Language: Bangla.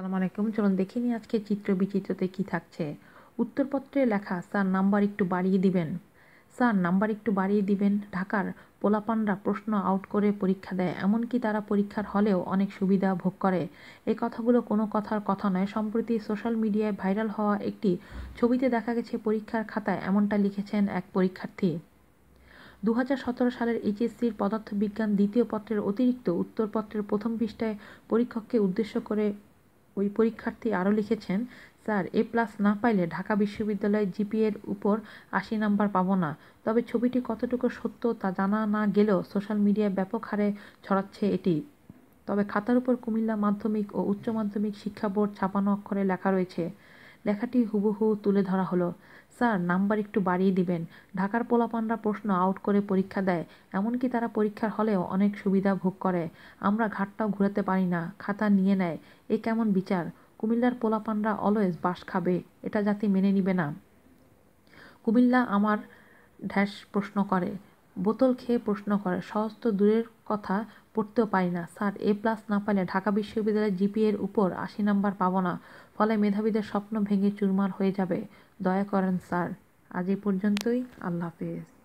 আসসালামু আলাইকুম। চলুন দেখে নিই আজকে চিত্র বিচিত্রতে কি থাকছে। উত্তরপত্রে লেখা, স্যার, নাম্বার একটু বাড়িয়ে দিবেন। স্যার, নাম্বার একটু বাড়িয়ে দিবেন? ঢাকার পোলাপানরা প্রশ্ন আউট করে পরীক্ষা দেয়। এমনকি তারা পরীক্ষার হলেও অনেক সুবিধা ভোগ করে। এই কথাগুলো কোনো কথার কথা নয়। সম্প্রতি সোশ্যাল মিডিয়ায় ভাইরাল হওয়া একটি ছবিতে দেখা গেছে, পরীক্ষার খাতায় এমনটা লিখেছেন এক পরীক্ষার্থী। দু হাজার সতেরো সালের এইচএসসির পদার্থবিজ্ঞান দ্বিতীয় পত্রের অতিরিক্ত উত্তরপত্রের প্রথম পৃষ্ঠায় পরীক্ষককে উদ্দেশ্য করে ওই পরীক্ষার্থী আরও লিখেছেন, স্যার, এ প্লাস না পাইলে ঢাকা বিশ্ববিদ্যালয়ে জিপিএর উপর আশি নাম্বার পাবো না। তবে ছবিটি কতটুকু সত্য তা জানা না গেলেও সোশ্যাল মিডিয়ায় ব্যাপক হারে ছড়াচ্ছে এটি। তবে খাতার উপর কুমিল্লা মাধ্যমিক ও উচ্চ মাধ্যমিক শিক্ষা বোর্ড ছাপানো অক্ষরে লেখা রয়েছে লেখাটি হুবহু তুলে ধরা হলো। স্যার, নাম্বার একটু বাড়িয়ে দিবেন। ঢাকার পোলাপানরা প্রশ্ন আউট করে পরীক্ষা দেয়। এমনকি তারা পরীক্ষার হলেও অনেক সুবিধা ভোগ করে। আমরা ঘাটটাও ঘুরাতে পারি না। খাতা নিয়ে নেয়। এ কেমন বিচার? কুমিল্লার পোলাপানরা অলওয়েজ বাস খাবে। এটা জাতি মেনে নিবে না। কুমিল্লা আমার ঢ্যাস প্রশ্ন করে। বোতল খেয়ে প্রশ্ন করে, সহজ তো দূরের কথা, পড়তেও পারি না। স্যার, এ প্লাস না পাইলে ঢাকা বিশ্ববিদ্যালয়ের জিপি এর উপর আশি নাম্বার পাবো না। ফলে মেধাবীদের স্বপ্ন ভেঙে চুরমার হয়ে যাবে। দয়া করেন স্যার। আজ এই পর্যন্তই। আল্লাহ হাফেজ।